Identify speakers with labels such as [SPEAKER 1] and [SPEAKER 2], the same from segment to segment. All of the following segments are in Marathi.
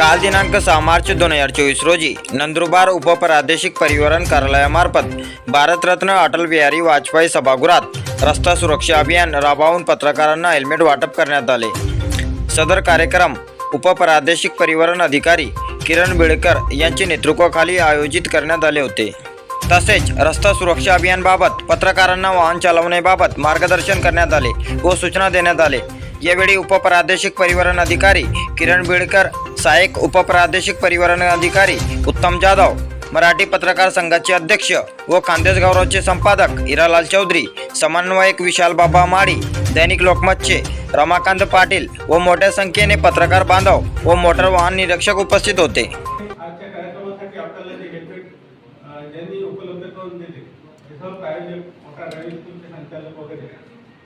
[SPEAKER 1] काल दिनांक सहा मार्च दोन हजार चोवीस रोजी नंदुरबार उपप्रादेशिक परिवहन कार्यालयामार्फत भारतरत्न अटल बिहारी वाजपेयी सभागृहात रस्ता सुरक्षा अभियान राबवून पत्रकारांना हेल्मेट वाटप करण्यात आले. सदर कार्यक्रम उपप्रादेशिक परिवहन अधिकारी किरण बिळकर यांच्या नेतृत्वाखाली आयोजित करण्यात आले होते. तसेच रस्ता सुरक्षा अभियानबाबत पत्रकारांना वाहन चालवण्याबाबत मार्गदर्शन करण्यात आले व सूचना देण्यात आले. यावेळी उपप्रादेशिक परिवहन अधिकारी किरण बिळकर सहाय्यक उपप्रादेशिक परिवहन अधिकारी उत्तम जाधव मराठी पत्रकार संघाचे अध्यक्ष व खानदेश गौरवचे संपादक हिरालाल चौधरी समन्वयक विशाल बाबा माळी दैनिक लोकमतचे रमाकांत पाटील व मोठ्या संख्येने पत्रकार बांधव व मोटर वाहन निरीक्षक उपस्थित होते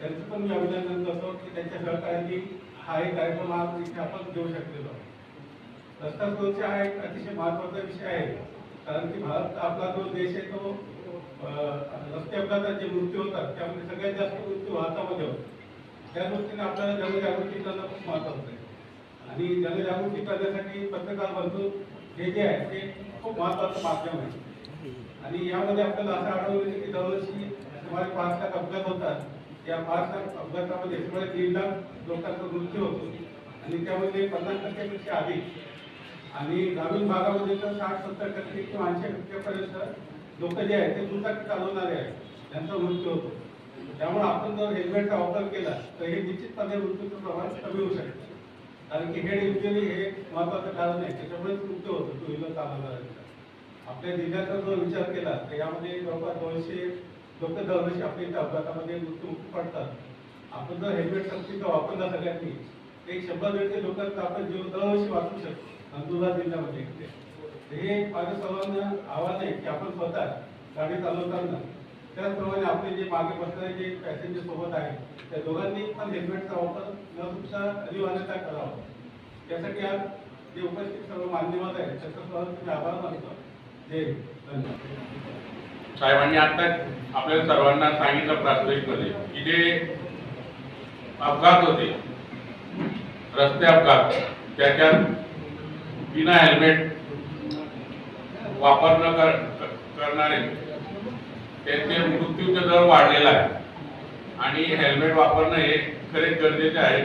[SPEAKER 2] त्यांचं पण मी अभिनंदन करतो की त्यांच्या सहकार्याने हा एक कार्यक्रम आज इथे आपण देऊ शकलेलो आहोत. रस्ता सुरक्षा हा एक अतिशय महत्त्वाचा विषय आहे. कारण की भारत आपला जो देश आहे तो रस्ते अपघातात जे मृत्यू होतात त्यामध्ये सगळ्यात जास्त मृत्यू भारतामध्ये होतात त्या दृष्टीने आपल्याला जनजागृती करणं खूप महत्वाचं आहे. आणि जनजागृती करण्यासाठी पत्रकार बंधू हे जे आहे ते खूप महत्वाचं माध्यम आहे. आणि यामध्ये आपल्याला असं आढळून की दरवर्षी सुमारे पाच लाख अपघात होतात. या पाच लाख अपघातामध्ये सुमारे दीड लाख लोकांचा मृत्यू होतो. आणि त्यामध्ये पन्नास टक्क्यापेक्षा अधिक आणि ग्रामीण भागामध्ये तर साठ सत्तर टक्के किंवा ऐंशी टक्केपर्यंत लोक जे आहेत ते दुचाकी चालवणारे आहेत. त्यांचा मृत्यू होतो. त्यामुळे आपण जर हेल्मेटचा वापर केला तर हे निश्चितपणे मृत्यूचं प्रमाण कमी होऊ शकते कारण की हेड इंजुरी हे महत्वाचं कारण आहे. त्याच्यामुळेच मृत्यू होतो टू व्हीलर चालवणाऱ्यांचा. आपल्या जिल्ह्याचा जर विचार केला तर यामध्ये जवळपास दोनशे लोक दरवर्षी आपल्या इथे अपघातामध्ये मृत्यू पडतात. आपण जर हेल्मेट सक्तीचा वापरला सगळ्यांनी एक शंभर दीडशे लोकांचा आपण जीव दरवर्षी वाचू शकतो. नंदुरबार जिल्ह्यामध्ये. इथे. हे माझ्या सर्वांना आव्हान आहे की आपण स्वतः गाडी चालवताना त्याचप्रमाणे आपले जे मागे बसणारे जे पॅसेंजर सोबत आहेत त्या दोघांनी पण हेल्मेटचा वापर न चुकता अनिवार्यता करावा. त्यासाठी आज जे उपस्थित सर्व मान्यवर आहेत त्याचा सर्वांचा आभार मानतो. जय धन्यवाद.
[SPEAKER 3] साहेबांनी आता आपल्या सर्वांना सांगितलं प्रास्ताविकमध्ये की जे अपघात होते रस्ते अपघात त्याच्यात बिना हेल्मेट वापर न कर करणारे त्यांचे मृत्यूचा दर वाढलेला आहे. आणि हेल्मेट वापरणं हे खरेच गरजेचे आहे.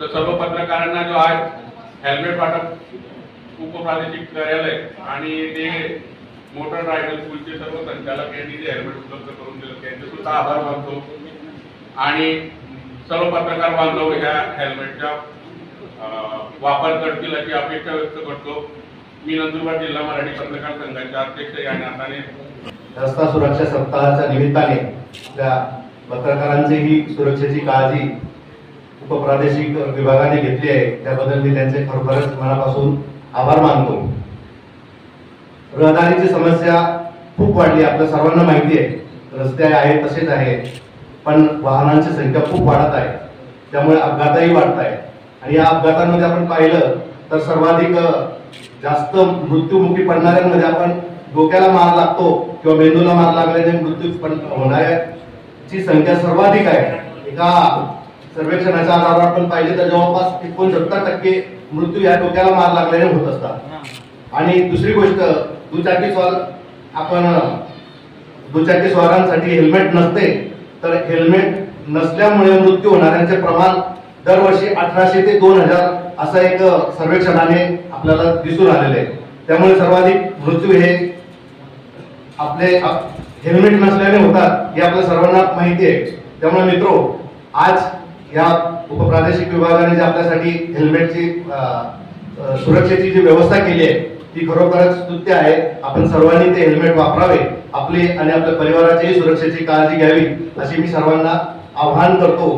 [SPEAKER 3] तर सर्व पत्रकारांना जो आज हेल्मेट वाटप उपप्रादेशिक कार्यालय आणि ते मोटर रायडल स्कूलचे सर्व संचालक यांनी जे हेल्मेट उपलब्ध करून दिलं त्यांचे सुद्धा आभार मानतो. आणि सर्व पत्रकार बांधव ह्या हेल्मेटचा वापर करतील अशी अपेक्षा व्यक्त करतो. मी नंदुरबार जिल्हा मराठी पत्रकार संघाच्या अध्यक्ष या नाताने.
[SPEAKER 4] रस्ता सुरक्षा सप्ताहाच्या निमित्ताने आपल्या पत्रकारांची ही सुरक्षेची काळजी उपप्रादेशिक विभागाने घेतली आहे. त्याबद्दल मी त्यांचे खरोखरच मनापासून आभार मानतो. रहदारीची समस्या खूप वाढली आपल्या सर्वांना माहिती आहे. रस्ते आहेत तसेच आहे पण वाहनांची संख्या खूप वाढत आहे. त्यामुळे अपघातही वाढत आहे. आणि या अपघातांमध्ये आपण पाहिलं तर सर्वाधिक जास्त मृत्यूमुखी पडणाऱ्यांमध्ये आपण डोक्याला मार लागतो किंवा मेंदूला मार लागल्याने मृत्यू पण होणाऱ्याची संख्या सर्वाधिक आहे. एका सर्वेक्षणाच्या आधारावर आपण पाहिले तर जवळपास एकोणसत्तर टक्के मृत्यू या डोक्याला मार लागल्याने होत असतात. आणि दुसरी गोष्ट दुचाकी स्वार आपण दुचाकी स्वारांसाठी हेल्मेट नसते. तर हेल्मेट नसल्यामुळे मृत्यू होणाऱ्यांचे प्रमाण दरवर्षी अठराशे ते दोन हजार असा एक सर्वेक्षणाने आपल्याला दिसून आलेले आहे. त्यामुळे सर्वाधिक मृत्यू हे आपले हेल्मेट नसल्याने होतात हे आपल्या सर्वांना माहिती आहे. त्यामुळे मित्रो आज या उपप्रादेशिक विभागाने जे आपल्यासाठी हेल्मेटची सुरक्षेची जी व्यवस्था केली आहे ती खरोखरच स्तुत्य आहे. आपण सर्वांनी ते हेल्मेट वापरावे. आपले आणि आपल्या परिवाराच्याही सुरक्षेची काळजी घ्यावी अशी मी सर्वांना आव्हान करतो.